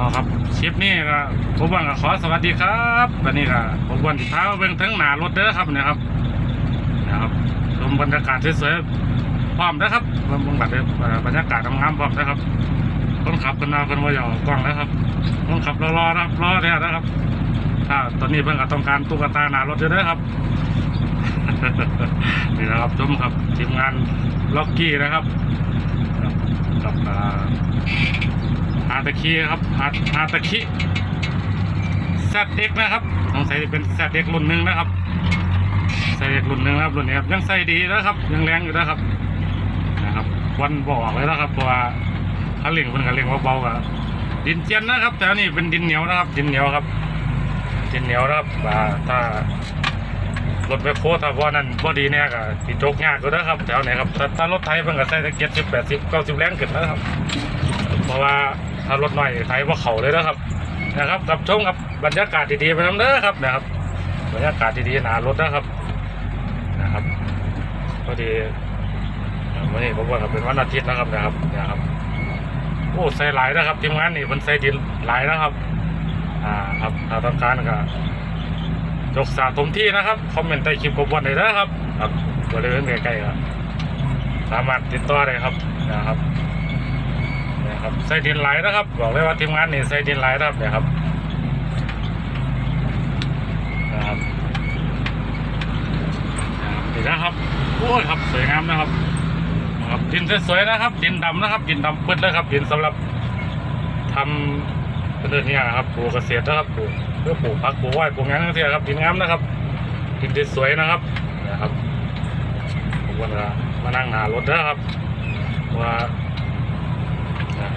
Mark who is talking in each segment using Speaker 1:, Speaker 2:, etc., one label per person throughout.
Speaker 1: เอาครับคลิปนี้ก็ผมว่าก็ขอสวัสดีครับวันนี้ก็ผมวันที่เท้าเบิ่งทั้งหนารถเด้อครับนะครับนะครับชมบรรยากาศสวยๆพร้อมนะครับเบิ่งบรรยากาศบรรยากาศงามๆพร้อมนะครับคนขับคนมาคนว่าอย่ากล้องนะครับคนขับรอๆนะครับรอแท้นะครับ ถ้าตอนนี้เพิ่งก็ต้องการตุ๊กตาหนารถอยู่เด้อครับนี่นะครับชมครับทีมงานล็อกกี้นะครับครับกับ อาฮาตะคีครับฮาฮาตะคีแซดเด็กนะครับต้องใส่เป็นแซดเด็กรุ่นหนึ่งนะครับใส่เด็กรุ่นหนึ่งนะครับรุ่นนี้ครับยังใส่ดีนะครับยังแรงอยู่นะครับนะครับ วันบอกเลยนะครับเพราะว่าเขาเล่งเป็นกับเล่งเบาๆกับดินเจียนนะครับ แต่อันนี้เป็นดินเหนียวนะครับ ดินเหนียวครับ ดินเหนียวนะครับอ่าถ้ารถแบคโฮถ้าว่านั่นบ่ดีแน่ก็สิโจกยากก็นะครับแถวไหนครับถ้ารถไทยเพิ่นก็ใส่ตะเกียบสิบแปดสิบเก้าสิบแรงขึ้นนะครับ เพราะว่า ถ้ารถน้อยไทยว่าเขาเลยนะครับนะครับกับชมกับบรรยากาศดีๆไปน้ำเด้อครับนะครับ บรรยากาศดีๆหนารถนะครับนะครับพอดีวันนี้ผมว่าเป็นวันอาทิตย์นะครับนะครับนะครับโอ้ใส่หลายนะครับทีมงานนี่มันใส่ดินหลายนะครับ อ่าครับถ้าต้องการก็จกสาถมที่นะครับคอมเมนต์ใต้คลิปกบวันได้นะครับครับบริเวณใกล้ๆครับสามารถติดต่อได้ครับนะครับ ครับใส่ดินไหลนะครับ บอกเลยว่าทีมงานนี่ใส่ดินไหลนะครับเนี่ยครับนะครับนี่นะครับโอ้ยครับสวยงามนะครับนะครับดินสวยๆนะครับ ดินดำนะครับดินดำปึ๊ดเลยครับดินสำหรับทำเป็นเรื่องนี้นะครับปลูกเกษตรนะครับปลูกเพื่อปลูกผักปลูกไว้ปลูกงานทั้งเสียครับดินงามนะครับ ดินสวยนะครับนะครับผมว่าจะมานั่งหารถนะครับว่า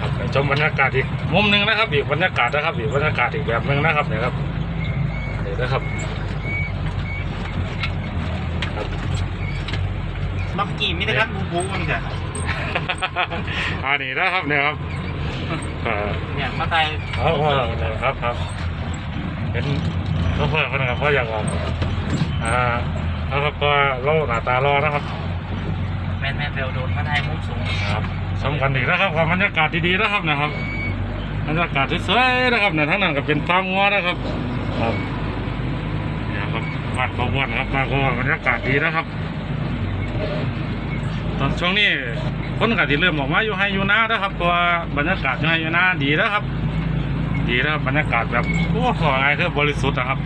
Speaker 1: ครับไปชมบรรยากาศอีกมุมหนึ่งนะครับ อีกบรรยากาศนะครับอีกบรรยากาศอีกแบบหนึ่งนะครับเนี่ยครับนี่นะครับครับ
Speaker 2: ล็อกกี้ไม่ได้ครับบูบูมันจ้ะ
Speaker 1: อันนี้นะครับเนี่ยครับเอ่อ
Speaker 2: เนี่ยมาไทย
Speaker 1: เอาพ่อครับครับเห็นเขาเพิ่มคนนะครับเพราะอยากออกอ่าแล้วก็โล่หน้าตารอนะครับ
Speaker 2: แมนแมนเร็วโดนมาไทยมุกสูง
Speaker 1: ครับ สำคัญอีกนะครับกับบรรยากาศดีๆนะครับนะครับบรรยากาศสวยๆนะครับเนี่ยทั้งนั้นก็เป็นฟาร์มงัวนะครับครับเนี่ยครับบ้านเขาม้วนครับบ้านเขาม้วนบรรยากาศดีนะครับ ตอนช่วงนี้คนก็ที่เริ่มออกมาอยู่ให้อยู่นานะครับเพราะว่าบรรยากาศอยู่ให้อยู่นาดีนะครับ ดีนะครับบรรยากาศแบบโอ้ขอไงคือบริสุทธิ์นะครับ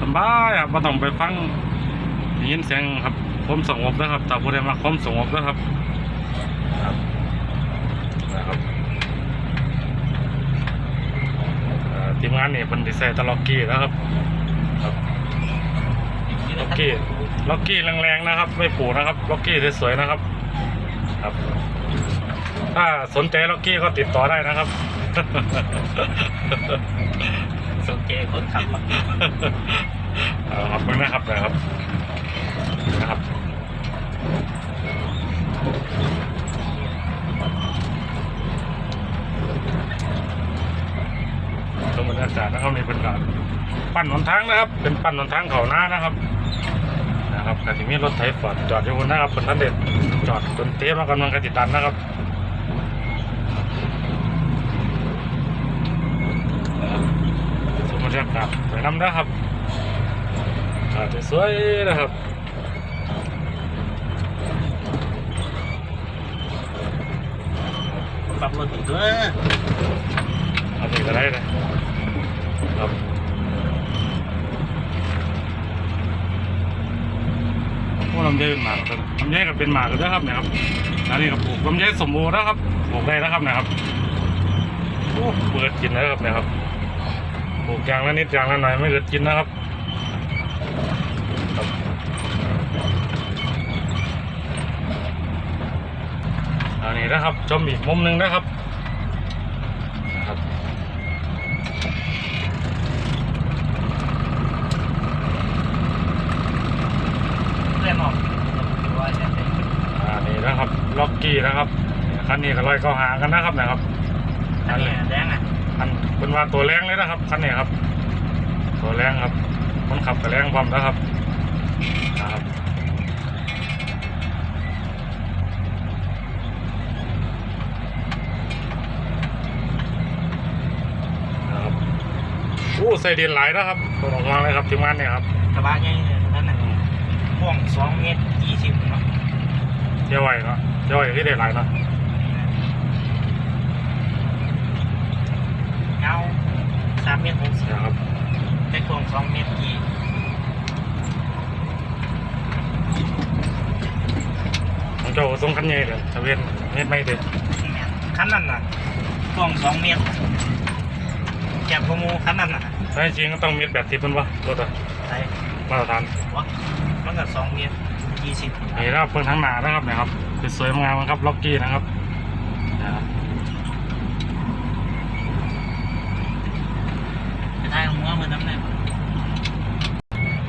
Speaker 1: สบายครับไม่ต้องไปฟังยินเสียงครับความสงบนะครับแต่ผู้ใดมาความสงบนะครับ นะครับเอ่อทีมงานนี่เป็นดีไซน์ตลอกกี้นะครับครับล็อกกี้ล็อกกี้แรงๆนะครับ ไม่ปูนะครับล็อกกี้สวยๆนะครับ ครับ ถ้าสนใจล็อกกี้ก็ติดต่อได้นะครับ
Speaker 2: สนใจคนขับ
Speaker 1: เอาครับเบิ่งนะครับนะครับนะครับ ชมบรรยากาศนะครับนี่เป็นการปั้นหนทางนะครับ เป็นปั้นหนทางเขาหน้านะครับนะครับแต่ที่มีรถไถฟอร์ดจอดอยู่บนนะครับเป็นท่านเด็ดจอดจนเทมากำลังกระติดตันนะครับนะครับชมบรรยากาศสวยน้ำนะครับอากาศสวยๆนะครับ
Speaker 2: ปรับรถอีกด้วย
Speaker 1: อันนี้ก็ได้ นะครับพวกลำไยเป็นหมากครับลำไยก็เป็นหมากันนะครับเนี่ยครับอันนี้ก็ปลูกลำไยสมบูรณ์นะครับปลูกได้นะครับนะครับโอ้เปิดกินแล้วครับนี่ยครับปลูกยางละนิดยางละหน่อยไม่เกิดกินนะครับอันนี้นะครับชมอีกมุมหนึ่งนะครับ
Speaker 2: เพื่อนออกดูว่าจะเป็น
Speaker 1: อ่านี่นะครับ ล็อกกี้นะครับคันนี้ก็ลอยเข้าหากันนะครับนะครับ
Speaker 2: อันนี้แดงอะ
Speaker 1: คันเป็นว่าตัวแรงเลยนะครับคันนี้ครับ ตัวแรงครับคนขับก็แรงพร้อมนะครับนะครับอู้ใส่เดียนหลายนะครับตัวออกมาเลยครับทีมงานเนี่ยครับ
Speaker 2: กระบะใหญ่นั่นน่ะพ่ วงสองเมตรยี่สิบเนาะ
Speaker 1: เจ้าไหวเนาะเจ้าไหวที่เดียนหลายเนาะ
Speaker 2: เงาสามเมตรหกสิบ
Speaker 1: นะครับ
Speaker 2: แต่พ่วงสองเมตรยี่
Speaker 1: ของเจ้าทรงคันใหญ่เดี๋ยวทะเบียนเม็ดไม่เด็ด
Speaker 2: คันนั้นน่ะพ่วงสองเมตรแก็บขโมูคันนั้นน่ะ
Speaker 1: แต่จริงๆก็ต้องเม็ดแบบทิพย์มันวะรถอะ
Speaker 2: ใช่
Speaker 1: มาตรฐาน
Speaker 2: วะ มันก็สองเมตรยี่สิบ
Speaker 1: นี่นะครับเพิ่งทั้งหนานะครับเนี่ยครับคือสวยงามนะครับล็อกกี้นะครับนะครับ
Speaker 2: ไปได้หัวมันน้ำแน่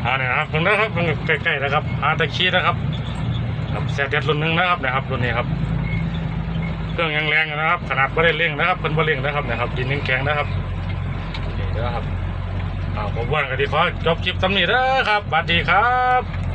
Speaker 1: อ่าเนี่ยนะครับเพิ่งนะครับเพิ่งใกล้ๆนะครับอาตะคีนะครับกับแซดเด็ดรุ่นหนึ่งนะครับเนะครับรุ่นนี้ครับเครื่องยังแรงอยู่นะครับ ขนาดไม่ได้เร่งนะครับเป็นบ่เร่งนะครับเนะครับดินยังแข็งนะครับนี่นะครับอ่าผมว่างกันดีขอจบคลิปสำนีเด้อครับสวัสดีครับ